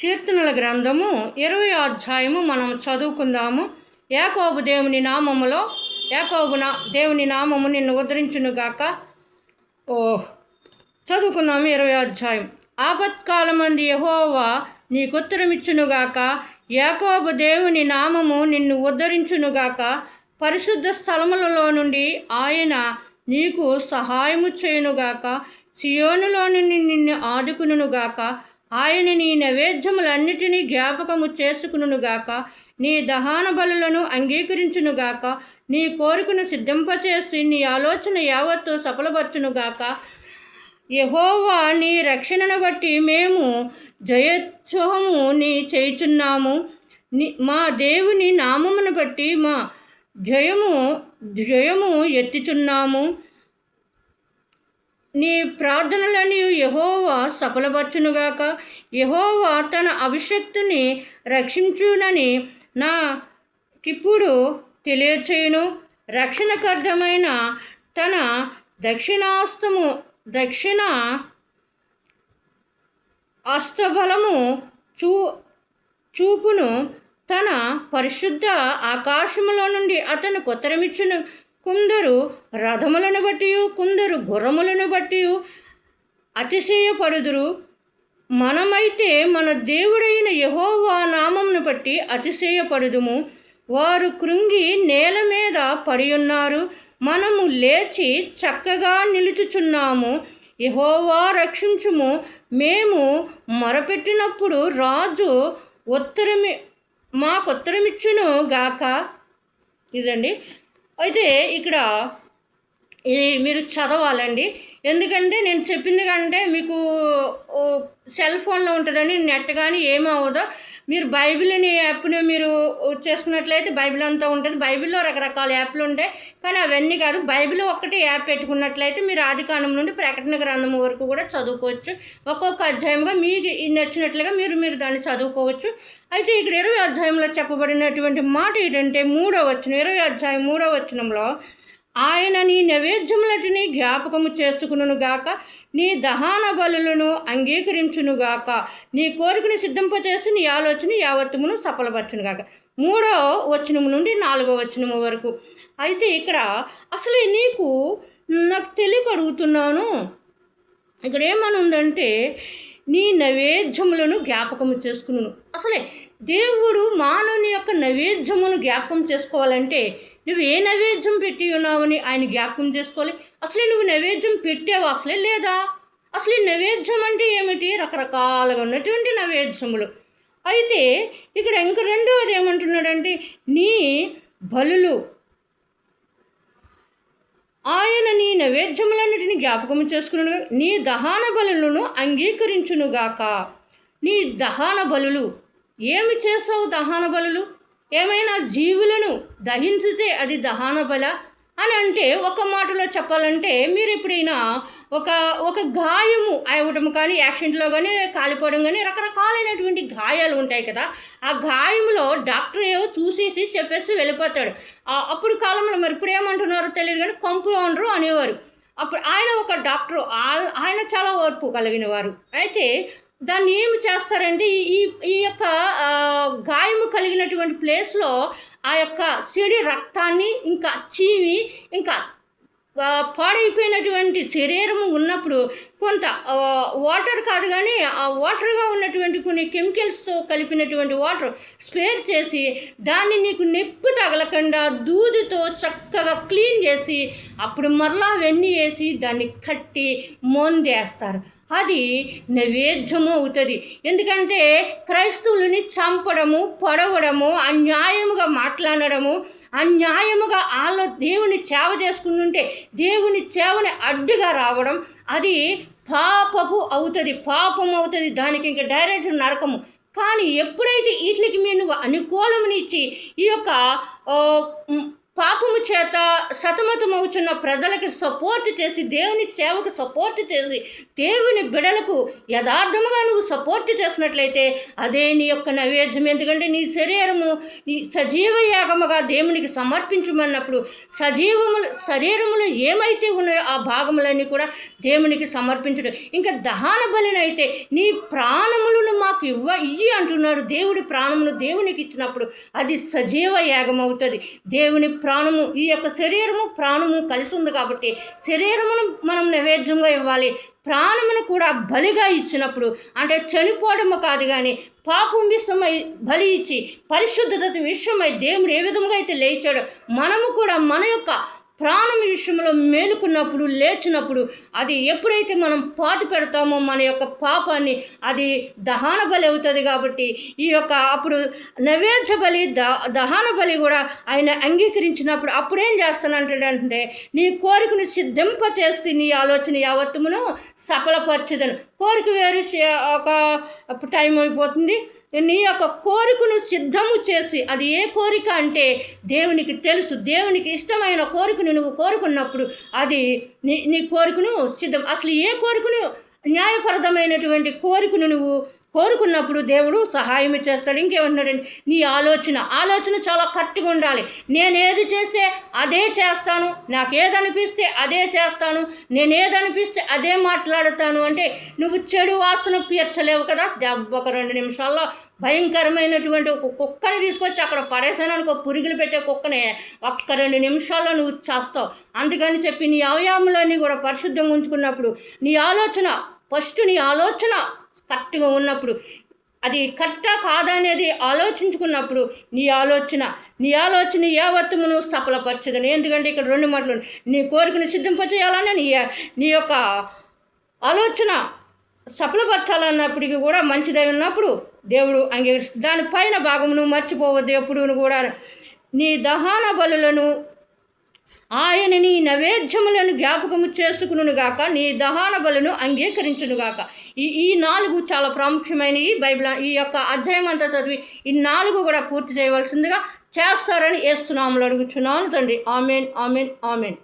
కీర్తనల గ్రంథము ఇరవై అధ్యాయము మనం చదువుకుందాము. యాకోబు దేవుని నామములో యాకోబు నా దేవుని నామము నిన్ను ఉద్ధరించునుగాక ఓ చదువుకుందాము ఇరవై అధ్యాయం. ఆపత్కాలమంది యహోవా నీకుత్తరమిచ్చునుగాక యాకోబు దేవుని నామము నిన్ను ఉద్ధరించునుగాక పరిశుద్ధ స్థలములలో నుండి ఆయన నీకు సహాయము చేయునుగాక సియోనులోని నుండి నిన్ను ఆదుకునుగాక ఆయన నీ నైవేద్యములన్నిటినీ జ్ఞాపకము చేసుకునుగాక నీ దహన బలులను అంగీకరించునుగాక నీ కోరికను సిద్ధింపచేసి నీ ఆలోచన యావత్తు సఫలపరచునుగాక యహోవా నీ రక్షణను బట్టి మేము జయోత్సవము నీ చేయుచున్నాము. మా దేవుని నామమును బట్టి మా జయము జయము ఎత్తుచున్నాము. నీ ప్రార్థనలని యహోవా సఫలపరచునుగాక. యహోవా తన అభిషక్తుని రక్షించునని నాకిప్పుడు తెలియచేయును. రక్షణకర్థమైన తన దక్షిణాస్తము దక్షిణ అస్తబలము చూ చూపును తన పరిశుద్ధ ఆకాశములో నుండి అతను కొత్తరమిచ్చును కొందరు రథములను బట్టి కొందరు గుర్రములను బట్టి అతిశయపడుదురు. మనమైతే మన దేవుడైన యహోవా నామంను బట్టి అతిశయపడుదుము. వారు కృంగి నేల మీద పడి ఉన్నారు మనము లేచి చక్కగా నిలుచుచున్నాము. యహోవా రక్షించుము. మేము మొరపెట్టినప్పుడు రాజు ఉత్తరమి మాకు ఉత్తరమిచ్చును గాక. ఇదండి. అయితే ఇక్కడ ఇది మీరు చదవాలండి. ఎందుకంటే నేను చెప్పింది కంటే మీకు ఓ సెల్ ఫోన్లో ఉంటుందని నెట్ కానీ ఏమీ అవ్వదో మీరు బైబిల్ని యాప్ను మీరు చేసుకున్నట్లయితే బైబిల్ అంతా ఉంటుంది. బైబిల్లో రకరకాల యాప్లు ఉంటాయి. కానీ అవన్నీ కాదు బైబిల్ ఒక్కటి యాప్ పెట్టుకున్నట్లయితే మీరు ఆది కాలం నుండి ప్రకటన గ్రంథం వరకు కూడా చదువుకోవచ్చు. ఒక్కొక్క అధ్యాయంగా మీకు నచ్చినట్లుగా మీరు మీరు దాన్ని చదువుకోవచ్చు. అయితే ఇక్కడ ఇరవై అధ్యాయంలో చెప్పబడినటువంటి మాట ఏంటంటే మూడో వచనం ఇరవై అధ్యాయం మూడో వచనంలో ఆయన నీ నైవేద్యములటిని జ్ఞాపకము చేసుకును గాక నీ దహాన బలులను అంగీకరించునుగాక నీ కోరికను సిద్ధింపచేసి నీ ఆలోచన యావత్తుమును సఫలపరచును గాక. మూడో వచనము నుండి నాలుగో వచనము వరకు. అయితే ఇక్కడ అసలు నీకు నాకు తెలియక అడుగుతున్నాను ఇక్కడ ఏమని ఉందంటే నీ నైవేద్యములను జ్ఞాపకము చేసుకును అసలే దేవుడు మానవుని యొక్క నైవేద్యమును జ్ఞాపకం చేసుకోవాలంటే నువ్వు ఏ నైవేద్యం పెట్టి ఉన్నావని ఆయన జ్ఞాపకం చేసుకోవాలి? అసలే నువ్వు నైవేద్యం పెట్టావు అసలే లేదా? అసలు ఈ నైవేద్యం అంటే ఏమిటి? రకరకాలుగా ఉన్నటువంటి నైవేద్యములు. అయితే ఇక్కడ ఇంక రెండవది ఏమంటున్నాడంటే నీ బలులు ఆయన నీ నైవేద్యములన్నిటిని జ్ఞాపకం చేసుకును నీ దహాన బలులను అంగీకరించునుగాక. నీ దహాన బలులు. ఏమి చేసావు దహాన బలులు? ఏమైనా జీవులను దహించితే అది దహన బల అని అంటే ఒక మాటలో చెప్పాలంటే మీరు ఎప్పుడైనా ఒక ఒక గాయము అవ్వడం కానీ యాక్సిడెంట్లో కానీ కాలిపోవడం కానీ రకరకాలైనటువంటి గాయాలు ఉంటాయి కదా ఆ గాయంలో డాక్టర్ ఏవో చూసేసి చెప్పేసి వెళ్ళిపోతాడు. అప్పుడు కాలంలో మరి ఇప్పుడు ఏమంటున్నారో తెలియదు కానీ కంపౌండరు అనేవారు. అప్పుడు ఆయన ఒక డాక్టర్ ఆయన చాలా ఓర్పు కలిగిన వారు అయితే దాన్ని ఏమి చేస్తారంటే ఈ ఈ యొక్క గాయం కలిగినటువంటి ప్లేస్లో ఆ యొక్క సిడి రక్తాన్ని ఇంకా చీవి ఇంకా పాడైపోయినటువంటి శరీరము ఉన్నప్పుడు కొంత వాటర్ కాదు కానీ ఆ వాటర్గా ఉన్నటువంటి కొన్ని కెమికల్స్తో కలిపినటువంటి వాటర్ స్పేర్ చేసి దాన్ని నీకు నొప్పి తగలకుండా దూదితో చక్కగా క్లీన్ చేసి అప్పుడు మరలా వెన్ని వేసి దాన్ని కట్టి మొందేస్తారు. అది నైవేద్యము అవుతుంది. ఎందుకంటే క్రైస్తవులని చంపడము పొడవడము అన్యాయముగా మాట్లాడడము అన్యాయముగా వాళ్ళ దేవుని సేవ చేసుకుంటుంటే దేవుని సేవని అడ్డుగా రావడం అది పాపపు అవుతుంది పాపం అవుతుంది. దానికి ఇంకా డైరెక్ట్ నరకము. కానీ ఎప్పుడైతే వీటికి మీరు అనుకూలమునిచ్చి ఈ యొక్క పాపము చేత సతమతమవుచున్న ప్రజలకి సపోర్ట్ చేసి దేవుని సేవకు సపోర్ట్ చేసి దేవుని బిడలకు యథార్థముగా నువ్వు సపోర్ట్ చేసినట్లయితే అదే నీ యొక్క నైవేద్యం. ఎందుకంటే నీ శరీరము నీ సజీవ యాగముగా దేవునికి సమర్పించమన్నప్పుడు సజీవములు శరీరములు ఏమైతే ఉన్నాయో ఆ భాగములన్నీ కూడా దేవునికి సమర్పించడం. ఇంకా దహన బలినైతే నీ ప్రాణములను మాకు ఇవ్వ ఇయ్యి అంటున్నాడు దేవుడి ప్రాణమును దేవునికి ఇచ్చినప్పుడు అది సజీవ యాగం అవుతుంది దేవుని ప్రాణము ఈ యొక్క శరీరము ప్రాణము కలిసి ఉంది కాబట్టి శరీరమును మనం నైవేద్యంగా ఇవ్వాలి. ప్రాణమును కూడా బలిగా ఇచ్చినప్పుడు అంటే చనిపోవడము కాదు కానీ పాపం విషయమై బలి ఇచ్చి పరిశుద్ధత విషయమై దేవుడు ఏ విధంగా అయితే లేచాడో మనము కూడా మన యొక్క ప్రాణం విషయంలో మేలుకున్నప్పుడు లేచినప్పుడు అది ఎప్పుడైతే మనం పాతి పెడతామో మన యొక్క పాపాన్ని అది దహన బలి అవుతుంది కాబట్టి ఈ యొక్క అప్పుడు నైవేద్య బలి ద దహన బలి కూడా ఆయన అంగీకరించినప్పుడు అప్పుడేం చేస్తానంటాడంటే నీ కోరికను సిద్ధింప చేస్తే నీ ఆలోచన యావత్తమును సఫలపరచదను. కోరిక వేరు ఒక టైం అయిపోతుంది. నీ యొక్క కోరికను సిద్ధము చేసి అది ఏ కోరిక అంటే దేవునికి తెలుసు దేవునికి ఇష్టమైన కోరికను నువ్వు కోరుకున్నప్పుడు అది నీ నీ కోరికను సిద్ధం అసలు ఏ కోరికను న్యాయపరదమైనటువంటి కోరికను నువ్వు కోరుకున్నప్పుడు దేవుడు సహాయం చేస్తాడు. ఇంకేమంటున్నాడండి? నీ ఆలోచన. ఆలోచన చాలా కరెక్ట్గా ఉండాలి. నేనేది చేస్తే అదే చేస్తాను. నాకు ఏదనిపిస్తే అదే చేస్తాను. నేనేదనిపిస్తే అదే మాట్లాడతాను. అంటే నువ్వు చెడు వాసన పీర్చలేవు కదా? దెబ్బ ఒక రెండు నిమిషాల్లో భయంకరమైనటువంటి ఒక కుక్కని తీసుకొచ్చి అక్కడ పడేసాను అనుకో పురుగులు పెట్టే కుక్కనే ఒక్క రెండు నిమిషాల్లో నువ్వు చేస్తావు. అందుకని చెప్పి నీ అవయవములన్నీ కూడా పరిశుద్ధంగా ఉంచుకున్నప్పుడు నీ ఆలోచన ఫస్ట్ నీ ఆలోచన కరెక్ట్గా ఉన్నప్పుడు అది కరెక్టా కాదా అనేది ఆలోచించుకున్నప్పుడు నీ ఆలోచన నీ ఆలోచన యావత్తమును సఫలపరచదని. ఎందుకంటే ఇక్కడ రెండు మాటలు నీ కోరికను సిద్ధింపచేయాలని నీ నీ యొక్క ఆలోచన సఫలపరచాలన్నప్పటికీ కూడా మంచిదై ఉన్నప్పుడు దేవుడు అంగీకరిస్తుంది. దానిపైన భాగమును మర్చిపోవద్దు ఎప్పుడు కూడా నీ దహన బలులను ఆయన నీ నైవేద్యములను జ్ఞాపకము చేసుకునుగాక నీ దహన బలను అంగీకరించునుగాక. ఈ ఈ నాలుగు చాలా ప్రాముఖ్యమైనవి. బైబిల్ ఈ యొక్క అధ్యాయం అంతా చదివి ఈ నాలుగు కూడా పూర్తి చేయవలసిందిగా చేస్తారని ఏస్తున్నాములు అడుగుచున్నాను తండ్రి. Amen amen amen.